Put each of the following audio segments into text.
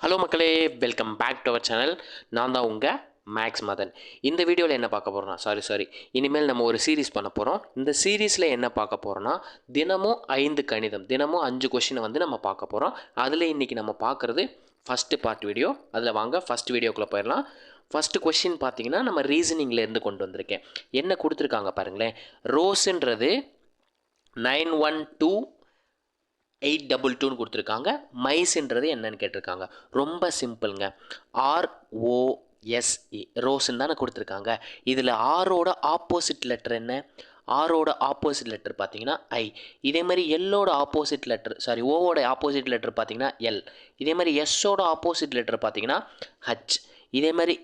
Hello மக்களே. Welcome back to our channel நான் தான் உங்கள் மேக்ஸ் மதன் இந்த வீடியோவில் என்ன பார்க்க போகிறோம்னா சாரி சாரி இனிமேல் நம்ம ஒரு சீரிஸ் பண்ண போகிறோம் இந்த சீரீஸில் என்ன பார்க்க போகிறோன்னா தினமும் ஐந்து கணிதம் தினமும் அஞ்சு கொஷினை வந்து நம்ம பார்க்க போகிறோம் அதில் இன்றைக்கி நம்ம பார்க்குறது ஃபஸ்ட்டு பார்ட் வீடியோ அதில் வாங்க ஃபஸ்ட் வீடியோக்குள்ளே போயிடலாம். ஃபஸ்ட்டு கொஷின் பார்த்தீங்கன்னா நம்ம ரீசனிங்கில் இருந்து கொண்டு வந்திருக்கேன். என்ன கொடுத்துருக்காங்க பாருங்களேன். ரோஸுன்றது nine one two eight double டூன்னு கொடுத்துருக்காங்க. மைஸ்ன்றது என்னன்னு கேட்டிருக்காங்க. ரொம்ப சிம்பிளுங்க. ஆர்ஓஎஸ்இ ரோஸ்ன்னு தானே கொடுத்துருக்காங்க. இதில் ஆரோட ஆப்போசிட் லெட்டர் என்ன? ஆரோட ஆப்போசிட் லெட்டர் பார்த்தீங்கன்னா ஐ இதே மாதிரி எல்லோட ஆப்போசிட் லெட்டர் சாரி ஓவோட ஆப்போசிட் லெட்டர் பார்த்தீங்கன்னா எல் இதே மாதிரி எஸ்ஸோட ஆப்போசிட் லெட்டர் பார்த்தீங்கன்னா ஹச் இதே மாதிரி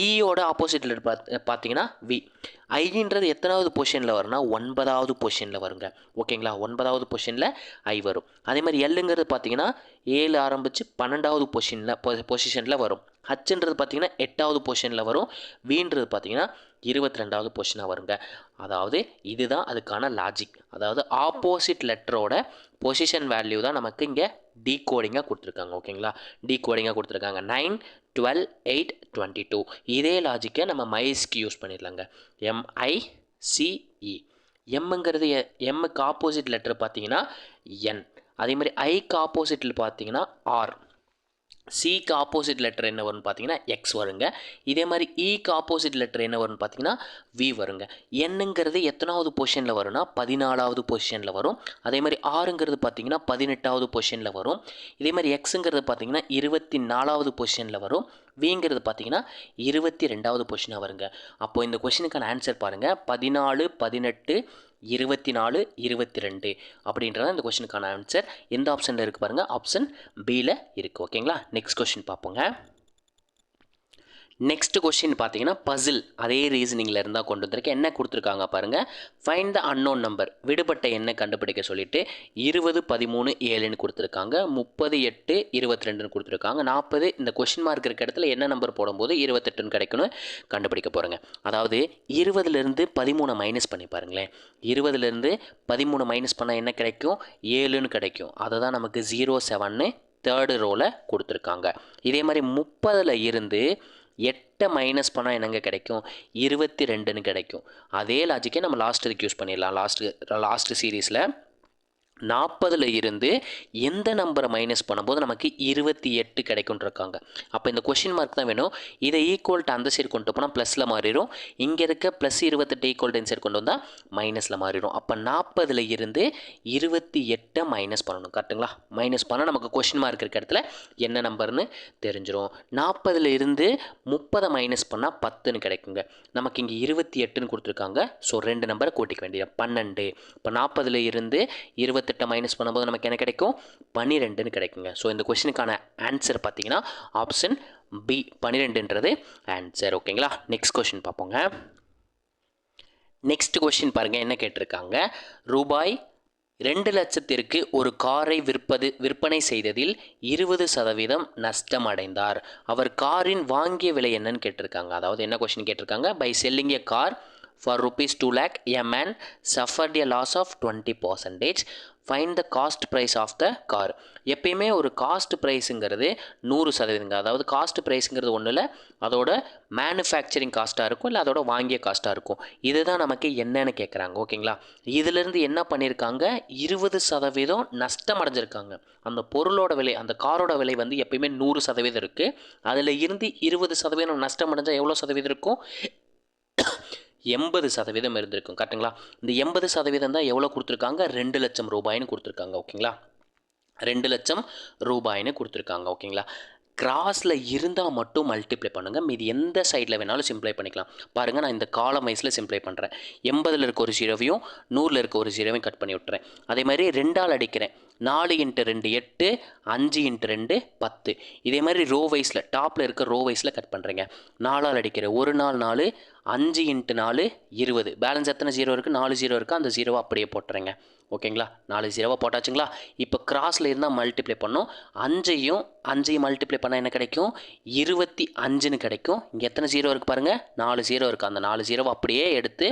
E ஈயோட ஆப்போசிட்டில் பார்த்து பார்த்தீங்கன்னா வி ஐன்றது எத்தனாவது பொசிஷனில் வரும்னா ஒன்பதாவது பொசிஷனில் வருங்க. ஓகேங்களா? ஒன்பதாவது பொசிஷனில் ஐ வரும். அதே மாதிரி எல்லுங்கிறது பார்த்தீங்கன்னா ஏழு ஆரம்பித்து பன்னெண்டாவது பொசிஷனில் பொசிஷனில் வரும். ஹச்சுன்றது பார்த்தீங்கன்னா எட்டாவது பொசிஷனில் வரும். வீன்றது பார்த்தீங்கன்னா இருபத்தி ரெண்டாவது பொசிஷனாக வருங்க. அதாவது இதுதான் அதுக்கான லாஜிக் அதாவது ஆப்போசிட் லெட்டரோட பொசிஷன் வேல்யூ தான் நமக்கு இங்கே டீகோடிங்காக கொடுத்துருக்காங்க. ஓகேங்களா? டீகோடிங்காக கொடுத்துருக்காங்க. Nine twelve eight twenty two இதே லாஜிக்கை நம்ம மைஸ்க்கு யூஸ் பண்ணிடலாங்க. எம்ஐசிஇ எம்முங்கிறது எம்முக்கு ஆப்போசிட் லெட்டர் பார்த்தீங்கன்னா என் அதே மாதிரி ஐக்கு ஆப்போசிட்டில் பார்த்தீங்கன்னா ஆர் சிக்கு ஆப்போசிட் லெட்டர் என்ன வரும்னு பார்த்தீங்கன்னா எக்ஸ் வருங்க. இதே மாதிரி இக்கு ஆப்போசிட் லெட்டர் என்ன வரும்னு பார்த்தீங்கன்னா வி வருங்க. என்னங்கிறது எத்தனாவது பொசிஷனில் வரும்னா பதினாலாவது பொசிஷனில் வரும். அதே மாதிரி ஆறுங்கிறது பார்த்தீங்கன்னா பதினெட்டாவது பொசிஷனில் வரும். இதே மாதிரி எக்ஸுங்கிறது பார்த்தீங்கன்னா இருபத்தி நாலாவது பொசிஷனில் வரும். விங்கிறது பார்த்தீங்கன்னா இருபத்தி ரெண்டாவது கொஷினாக வருங்க. அப்போது இந்த கொஷினுக்கான ஆன்சர் பாருங்கள் பதினாலு பதினெட்டு இருபத்தி நாலு இருபத்தி ரெண்டு அப்படின்றத இந்த கொஷினுக்கான ஆன்சர் எந்த ஆப்ஷனில் இருக்குது பாருங்கள் ஆப்ஷன் பியில் இருக்குது ஓகேங்களா நெக்ஸ்ட் கொஷின் பார்ப்போங்க. நெக்ஸ்ட் கொஷின் பார்த்தீங்கன்னா பசில் அதே ரீசனிங்கில் இருந்தால் கொண்டு வந்திருக்கேன் என்ன கொடுத்துருக்காங்க பாருங்கள் ஃபைன் த அன்னோன் நம்பர் விடுபட்ட எண்ணை கண்டுபிடிக்க சொல்லிட்டு இருபது பதிமூணு ஏழுன்னு கொடுத்துருக்காங்க. முப்பது எட்டு இருபத்தி ரெண்டுன்னு கொடுத்துருக்காங்க. நாற்பது இந்த கொஷின் மார்க் இருக்கிற இடத்துல என்ன நம்பர் போடும்போது இருபத்தெட்டுன்னு கிடைக்கணும். கண்டுபிடிக்க போகிறேங்க அதாவது இருபதுலேருந்து பதிமூணு மைனஸ் பண்ணி பாருங்களேன். இருபதுலேருந்து பதிமூணு மைனஸ் பண்ணால் என்ன கிடைக்கும்? ஏழுன்னு கிடைக்கும். அதை தான் நமக்கு ஜீரோ செவன்னு தேர்டு ரோவில் கொடுத்துருக்காங்க. இதே மாதிரி முப்பதில் இருந்து எட்டை மைனஸ் பண்ணால் என்னங்க கிடைக்கும்? இருபத்தி ரெண்டுன்னு கிடைக்கும். அதே லாஜிக்கே நம்ம லாஸ்ட் இதுக்கு யூஸ் பண்ணிடலாம். லாஸ்ட்டு லாஸ்ட்டு சீரீஸில் நாற்பதில் இருந்து எந்த நம்பரை மைனஸ் பண்ணும்போது நமக்கு இருபத்தி எட்டு கிடைக்கும்ன்றிருக்காங்க. அப்போ இந்த கொஷின் மார்க் தான் வேணும். இதை ஈக்குவல் டு அந்த சைடு கொண்டு போனால் ப்ளஸில் மாறிடும் இங்கே இருக்க ப்ளஸ் இருபத்தெட்டு ஈக்குவல் டு சைடு கொண்டு வந்தால் மைனஸில் மாறிடும் அப்போ நாற்பதில் இருந்து இருபத்தி எட்டை மைனஸ் பண்ணணும். கரெக்டுங்களா மைனஸ் பண்ணால் நமக்கு கொஷின் மார்க் இருக்க இடத்துல என்ன நம்பர்னு தெரிஞ்சிடும் நாற்பதில் இருந்து முப்பதை மைனஸ் பண்ணால் பத்துன்னு கிடைக்குங்க. நமக்கு இங்கே இருபத்தி எட்டுன்னு கொடுத்துருக்காங்க. ஸோ ரெண்டு நம்பரை கூட்டிக்க வேண்டியது. பன்னெண்டு. இப்போ நாற்பதில் இருந்து இருபத்தெட்டை மைனஸ் பண்ணும்போது நமக்கு என்ன கிடைக்கும்? பன்னிரெண்டுன்னு கிடைக்குங்க. ஸோ இந்த கொஷினுக்கான ஆன்சர் பார்த்தீங்கன்னா ஆப்ஷன் பி பன்னிரெண்டுன்றது ஆன்சர் ஓகேங்களா நெக்ஸ்ட் கொஷின் பார்ப்போங்க. நெக்ஸ்ட் கொஷின் பாருங்கள் என்ன கேட்டிருக்காங்க? ரூபாய் ரெண்டு லட்சத்திற்கு ஒரு காரை விற்பது விற்பனை செய்ததில் இருபது சதவீதம் நஷ்டம் அடைந்தார். அவர் காரின் வாங்கிய விலை என்னன்னு கேட்டிருக்காங்க. அதாவது என்ன கொஷின் கேட்டிருக்காங்க? By selling a car for rupees two lakh a man suffered a loss of twenty percentage. Find the cost price of the car எப்பயுமே ஒரு காஸ்ட் ப்ரைஸுங்கிறது நூறு சதவீதங்க அதாவது காஸ்ட் ப்ரைஸுங்கிறது ஒன்றும் இல்லை அதோட மேனுஃபேக்சரிங் காஸ்ட்டாக இருக்கும் இல்லை அதோட வாங்கிய காஸ்ட்டாக இருக்கும். இதுதான் நமக்கு என்னன்னு கேட்குறாங்க ஓகேங்களா? இதிலிருந்து என்ன பண்ணியிருக்காங்க இருபது சதவீதம் நஷ்டம் அடைஞ்சிருக்காங்க. அந்த பொருளோட விலை அந்த காரோட விலை வந்து எப்பயுமே நூறு சதவீதம் இருக்குது அதில் இருந்து இருபது சதவீதம் நஷ்டம் அடைஞ்சால் எவ்வளோ சதவீதம் இருக்கும்? எண்பது சதவீதம் இருந்திருக்கும் கரெக்டுங்களா இந்த எண்பது சதவீதம் தான் எவ்வளோ கொடுத்துருக்காங்க? ரெண்டு லட்சம் ரூபாய்னு கொடுத்துருக்காங்க ஓகேங்களா? ரெண்டு லட்சம் ரூபாய்னு கொடுத்துருக்காங்க ஓகேங்களா? கிராஸில் இருந்தால் மட்டும் மல்டிப்ளை பண்ணுங்கள் மீது எந்த சைடில் வேணாலும் சிம்ப்ளை பண்ணிக்கலாம். பாருங்கள் நான் இந்த காலம் வைஸில் சிம்ப்ளை பண்ணுறேன் எண்பதில் இருக்க ஒரு ஜீரோவையும் நூறில் இருக்க ஒரு ஜீரோவையும் கட் பண்ணி விட்டுறேன். அதே மாதிரி ரெண்டால் அடிக்கிறேன். நாலு இன்ட்டு ரெண்டு எட்டு அஞ்சு இன்ட்டு ரெண்டு பத்து. இதே மாதிரி ரோ வைஸில் டாப்பில் இருக்க ரோ வைஸில் கட் பண்ணுறேங்க நாலால் அடிக்கிறேன். ஒரு நாள் நாலு அஞ்சு இன்ட்டு நாலு இருபது. பேலன்ஸ் எத்தனை? ஜீரோ இருக்குது நாலு ஜீரோ இருக்குது அந்த ஜீரோவை அப்படியே போட்டுறேங்க ஓகேங்களா நாலு ஜீரோவாக போட்டாச்சுங்களா? இப்போ கிராஸில் இருந்தால் மல்டிப்ளை பண்ணோம். அஞ்சையும் அஞ்சையும் மல்டிப்ளை பண்ணால் என்ன கிடைக்கும்? இருபத்தி அஞ்சுன்னு கிடைக்கும். இங்கே எத்தனை ஜீரோ இருக்குது பாருங்கள் நாலு ஜீரோ இருக்குது அந்த நாலு ஜீரோவை அப்படியே எடுத்து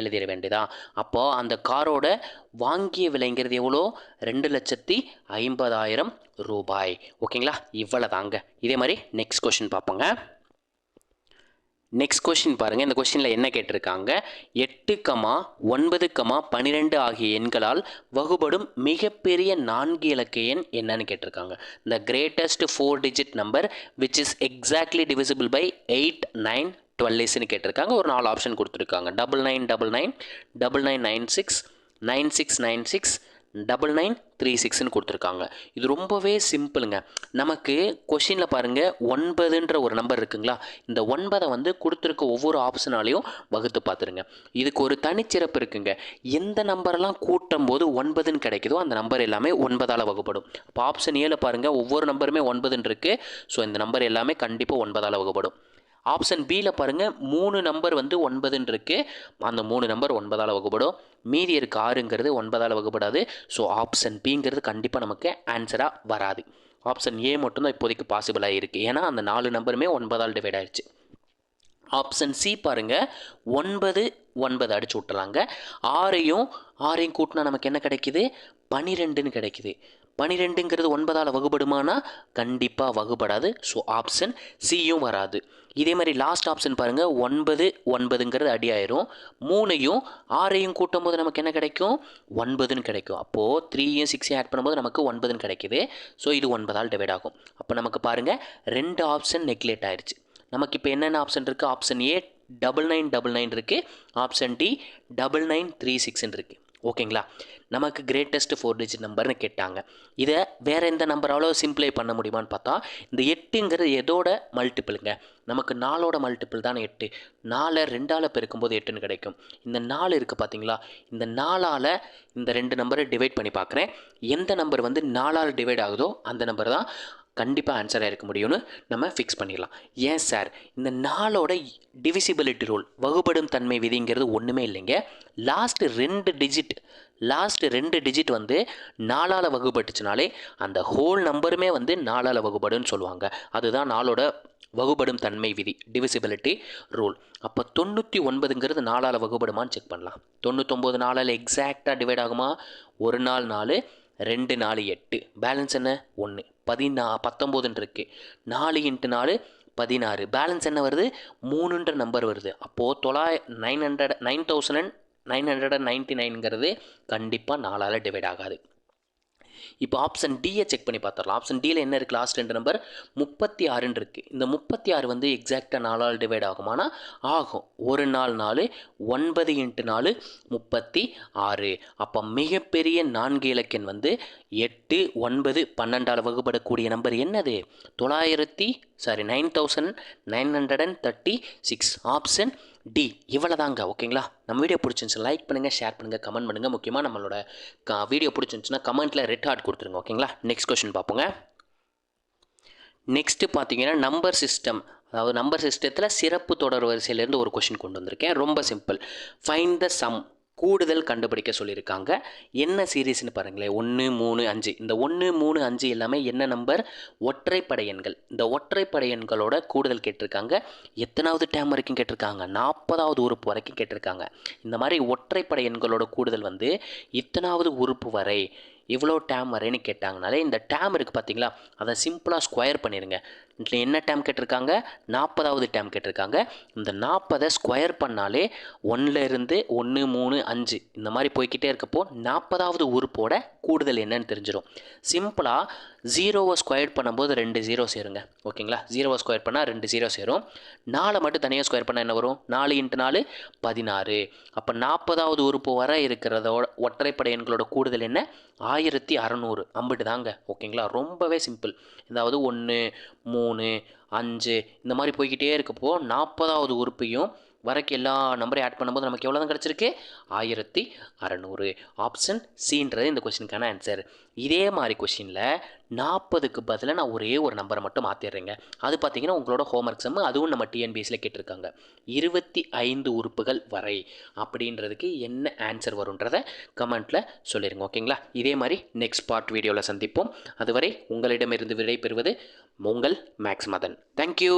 எழுதிட வேண்டியதா? அப்போது அந்த காரோட வாங்கிய விலைங்கிறது எவ்வளோ? ரெண்டு லட்சத்தி ஐம்பதாயிரம் ரூபாய். ஓகேங்களா இவ்வளோ தாங்க இதே மாதிரி நெக்ஸ்ட் கொஷின் பார்ப்போங்க. நெக்ஸ்ட் கொஷின் பாருங்கள் இந்த கொஷினில் என்ன கேட்டிருக்காங்க? எட்டு கமா ஒன்பது கமா பன்னிரெண்டு ஆகிய எண்களால் வகுபடும் மிகப்பெரிய நான்கு இலக்க எண் என்னன்னு கேட்டிருக்காங்க. The greatest four digit number which is exactly divisible by eight nine twelve இஸ்ன்னு கேட்டிருக்காங்க. ஒரு நாலு ஆப்ஷன் கொடுத்துருக்காங்க. Double nine double nine double nine nine six nine six nine six double nine three சிக்ஸ்னு கொடுத்துருக்காங்க. இது ரொம்பவே சிம்பிளுங்க. நமக்கு கொஷினில் பாருங்கள் ஒன்பதுன்ற ஒரு நம்பர் இருக்குங்களா? இந்த ஒன்பதை வந்து கொடுத்துருக்க ஒவ்வொரு ஆப்ஷனாலையும் வகுத்து பார்த்துருங்க. இதுக்கு ஒரு தனிச்சிறப்பு இருக்குங்க. எந்த நம்பரெல்லாம் கூட்டும் போது ஒன்பதுன்னு கிடைக்குதோ அந்த நம்பர் எல்லாமே ஒன்பதால் வகுப்படும். இப்போ ஆப்ஷன் ஏழு பாருங்கள் ஒவ்வொரு நம்பருமே ஒன்பதுன்னு இருக்குது ஸோ இந்த நம்பர் எல்லாமே கண்டிப்பாக ஒன்பதால் வகுப்படும். ஆப்ஷன் பியில் பாருங்கள் மூணு நம்பர் வந்து ஒன்பதுன்னு இருக்குது அந்த மூணு நம்பர் ஒன்பதால் வகுப்படும் மீதி இருக்க ஆறுங்கிறது ஒன்பதால் வகுப்படாது ஸோ ஆப்ஷன் பிங்கிறது கண்டிப்பாக நமக்கு ஆன்சராக வராது. ஆப்ஷன் ஏ மட்டும்தான் இப்போதைக்கு பாசிபிளாக இருக்குது ஏன்னா அந்த நாலு நம்பருமே ஒன்பதால் டிவைட் ஆயிடுச்சு. ஆப்ஷன் சி பாருங்கள் ஒன்பது ஒன்பது அடிச்சு விட்டுறாங்க ஆறையும் ஆறையும் கூட்டினா நமக்கு என்ன கிடைக்குது? பனிரெண்டுன்னு கிடைக்குது. பனிரெண்டுங்கிறது ஒன்பதால் வகுபடுமானா? கண்டிப்பாக வகுபடாது. ஸோ ஆப்ஷன் சியும் வராது. இதே மாதிரி லாஸ்ட் ஆப்ஷன் பாருங்கள் ஒன்பது ஒன்பதுங்கிறது அடி ஆயிரும் மூணையும் ஆறையும் கூட்டும் போது நமக்கு என்ன கிடைக்கும்? ஒன்பதுன்னு கிடைக்கும். அப்போது த்ரீயும் சிக்ஸையும் ஆட் பண்ணும்போது நமக்கு ஒன்பதுன்னு கிடைக்கிது. ஸோ இது ஒன்பதால் டிவைட் ஆகும். அப்போ நமக்கு பாருங்கள் ரெண்டு ஆப்ஷன் நெக்லேட் ஆயிடுச்சு நமக்கு இப்போ என்னென்ன ஆப்ஷன் இருக்குது option A double nine double nine இருக்குது option D double nine three சிக்ஸ்ன்னு இருக்குது ஓகேங்களா? நமக்கு கிரேட்டஸ்ட் ஃபோர் டிஜிட் நம்பர்னு கேட்டாங்க. இதை வேறு எந்த நம்பராலோ சிம்ப்ளை பண்ண முடியுமான்னு பார்த்தா இந்த எட்டுங்கிறது எதோட மல்டிப்பிளுங்க நமக்கு நாலோட மல்டிப்பிள் தானே எட்டு. நாலை ரெண்டால் பெருக்கும்போது எட்டுன்னு கிடைக்கும். இந்த நாலு இருக்குது பார்த்தீங்களா? இந்த நாலால் இந்த ரெண்டு நம்பரை டிவைட் பண்ணி பார்க்குறேன். எந்த நம்பர் வந்து நாலால் டிவைட் ஆகுதோ அந்த நம்பர் தான் கண்டிப்பாக ஆன்சராக இருக்க முடியும்னு நம்ம ஃபிக்ஸ் பண்ணிடலாம். ஏன் சார் இந்த நாளோட டிவிசிபிலிட்டி ரூல் வகுபடும் தன்மை விதிங்கிறது ஒன்றுமே இல்லைங்க. லாஸ்ட்டு ரெண்டு டிஜிட் லாஸ்ட் ரெண்டு டிஜிட் வந்து நாலால் வகுபட்டுச்சுனாலே அந்த ஹோல் நம்பருமே வந்து நாலால் வகுபடுன்னு சொல்லுவாங்க. அதுதான் நாளோட வகுபடும் தன்மை விதி டிவிசிபிலிட்டி ரூல் அப்போ தொண்ணூற்றி ஒன்பதுங்கிறது நாலால் வகுபடுமான்னு செக் பண்ணலாம். தொண்ணூத்தொம்பது நாளால் எக்ஸாக்டாக டிவைட் ஆகுமா? ஒரு நாள் நாலு ரெண்டு நாலு எட்டு. பேலன்ஸ் என்ன? ஒன்று பதினா பத்தொம்போதுன்னு இருக்குது நாலு இன்ட்டு நாலு பதினாறு. பேலன்ஸ் என்ன வருது? மூணுன்ற நம்பர் வருது. அப்போது தொள்ளாய nine hundred nine thousand and nine hundred and ninety நைனுங்கிறது கண்டிப்பாக நாலால் டிவைட் ஆகாது. இப்போ ஆப்ஷன் டியை செக் பண்ணி பார்த்துடலாம். ஆப்ஷன் டியில் என்ன இருக்குது லாஸ்ட் ரெண்டு நம்பர் முப்பத்தி ஆறுன்னு இருக்குது இந்த முப்பத்தி ஆறு வந்து எக்ஸாக்டாக நாலால் டிவைட் ஆகுமானா ஆகும். ஒரு நாள் நாலு ஒன்பது இன்ட்டு நாலு முப்பத்தி ஆறு அப்போ மிகப்பெரிய நான்கு இலக்கியன் வந்து எட்டு ஒன்பது பன்னெண்டால் வகுப்படக்கூடிய நம்பர் என்னது? தொள்ளாயிரத்தி sorry nine thousand nine hundred and thirty six option D இவ்வளோ தாங்க ஓகேங்களா? நம்ம வீடியோ பிடிச்சிருந்துச்சு லைக் பண்ணுங்கள் ஷேர் பண்ணுங்கள் கமெண்ட் பண்ணுங்கள் முக்கியமாக நம்மளோட க வீடியோ பிடிச்சிருந்துச்சுன்னா கமெண்ட்டில் ரெட் ஹார்ட் கொடுத்துருங்க ஓகேங்களா? நெக்ஸ்ட் கொஷின் பார்ப்போங்க. நெக்ஸ்ட்டு பார்த்தீங்கன்னா நம்பர் சிஸ்டம் அதாவது நம்பர் சிஸ்டத்தில் சிறப்பு தொடர் வரிசையிலேருந்து ஒரு கொஷின் கொண்டு வந்திருக்கேன். ரொம்ப சிம்பிள் ஃபைன் த சம் கூடுதல் கண்டுபிடிக்க சொல்லியிருக்காங்க. என்ன சீரீஸ்னு பாருங்களேன். ஒன்று மூணு அஞ்சு. இந்த ஒன்று மூணு அஞ்சு எல்லாமே என்ன நம்பர் ஒற்றைப்படை எண்கள். இந்த ஒற்றைப்படை எண்களோட கூடுதல் கேட்டிருக்காங்க. எத்தனாவது டேம் வரைக்கும் கேட்டிருக்காங்க? நாற்பதாவது உறுப்பு வரைக்கும் கேட்டிருக்காங்க. இந்த மாதிரி ஒற்றைப்படை எண்களோட கூடுதல் வந்து இத்தனாவது உறுப்பு வரை இவ்வளோ டேம் வரேன்னு கேட்டாங்கனாலே இந்த டேம் இருக்குது பார்த்தீங்களா அதை சிம்பிளாக ஸ்கொயர் பண்ணிடுங்க என்ன டேம் கேட்டிருக்காங்க? நாற்பதாவது டேம் கேட்டிருக்காங்க. இந்த நாற்பதை ஸ்கொயர் பண்ணாலே ஒன்றில் இருந்து ஒன்று மூணு அஞ்சு இந்த மாதிரி போய்க்கிட்டே இருக்கப்போ நாற்பதாவது உறுப்போட கூடுதல் என்னன்னு தெரிஞ்சிடும் சிம்பிளாக ஜீரோவை ஸ்கொயர் பண்ணும்போது ரெண்டு ஜீரோ சேருங்க. ஓகேங்களா? ஜீரோவை ஸ்கொயர் பண்ணால் ரெண்டு ஜீரோ சேரும். நாலை மட்டும் தனியாக ஸ்கொயர் பண்ணால் என்ன வரும்? நாலு இன்ட்டு நாலு பதினாறு. அப்போ நாற்பதாவது உறுப்பு வர இருக்கிறதோட ஒற்றைப்படை எண்களோட கூடுதல் என்ன? ஆயிரத்தி அறநூறு. அம்பிட்டு தாங்க. ஓகேங்களா? ரொம்பவே சிம்பிள் அதாவது ஒன்று மூணு அஞ்சு இந்த மாதிரி போய்கிட்டே இருக்கப்போ நாற்பதாவது உறுப்பையும் வரக்கு எல்லா நம்பரையும் ஆட் பண்ணும்போது நமக்கு எவ்வளோ தான் கிடச்சிருக்கு? ஆயிரத்தி அறநூறு. ஆப்ஷன் சின்றது இந்த கொஷினுக்கான ஆன்சர் இதே மாதிரி கொஷினில் நாற்பதுக்கு பதிலாக நான் ஒரே ஒரு நம்பரை மட்டும் மாற்றிடுறேங்க அது பார்த்தீங்கன்னா உங்களோட ஹோம்ஒர்க் செம்மு அதுவும் நம்ம டிஎன்பிஎஸ்சியில் கேட்டிருக்காங்க. இருபத்தி ஐந்து உறுப்புகள் வரை அப்படின்றதுக்கு என்ன ஆன்சர் வரும்ன்றத கமெண்ட்டில் சொல்லிடுங்க ஓகேங்களா இதே மாதிரி நெக்ஸ்ட் பார்ட் வீடியோவில் சந்திப்போம். அதுவரை உங்களிடமிருந்து விடைபெறுவது உங்கள் மேக்ஸ் மதன் தேங்க்யூ